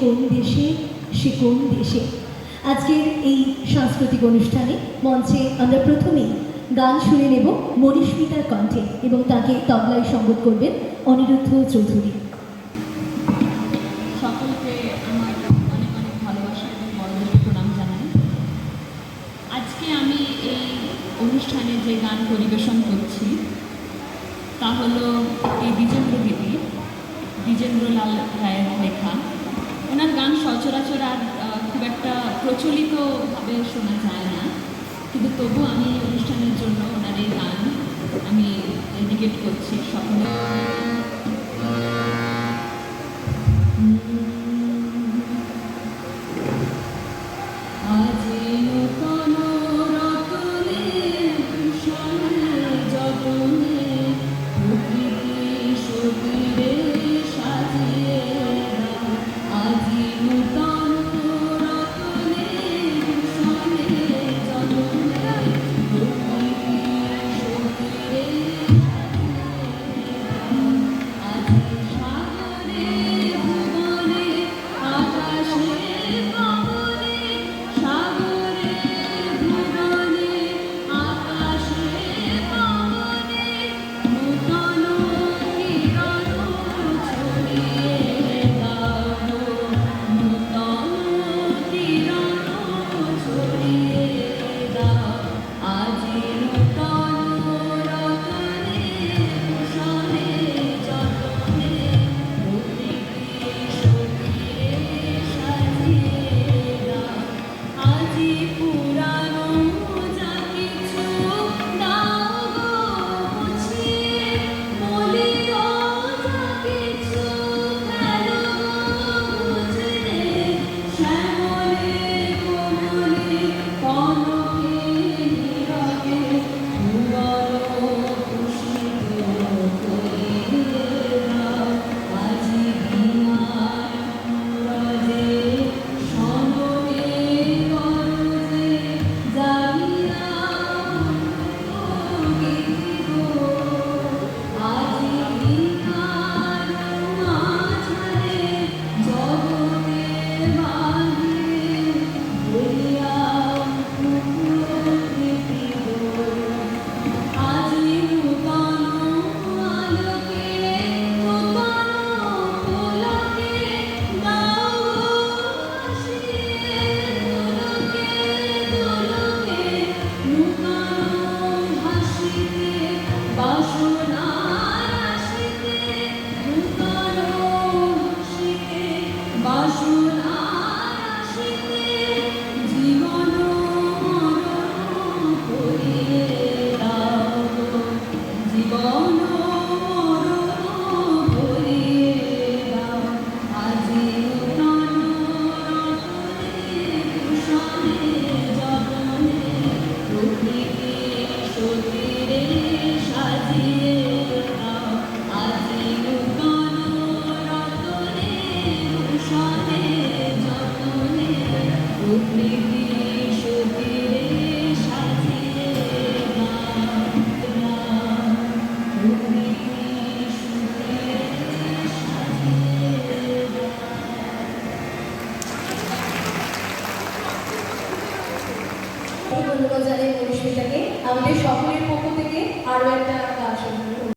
কোন দেশে, সে কোন দেশে? আজকের এই সাংস্কৃতিক অনুষ্ঠানে মঞ্চে আমরা প্রথমেই গান শুনে নেব মনীষমিতার কণ্ঠে এবং তাকে তবলায় সঙ্গত করবেন অনিরুদ্ধ চৌধুরী। অনেক এবং প্রণাম আজকে আমি অনুষ্ঠানে যে গান পরিবেশন করছি, তা হলো এই দ্বিজেন্দ্র গীতি দ্বিজেন্দ্রলাল রায়ের লেখা ওনার গান সচরাচর আর খুব একটা প্রচলিতভাবে শোনা যায় না। কিন্তু তবু আমি অনুষ্ঠানের জন্য ওনার এই গান আমি ডেডিকেট করছি সকলে ধন্যবাদ জানাই মনীষমিতাকে আমাদের সকলের পক্ষ থেকে আরও একটা গান শুনব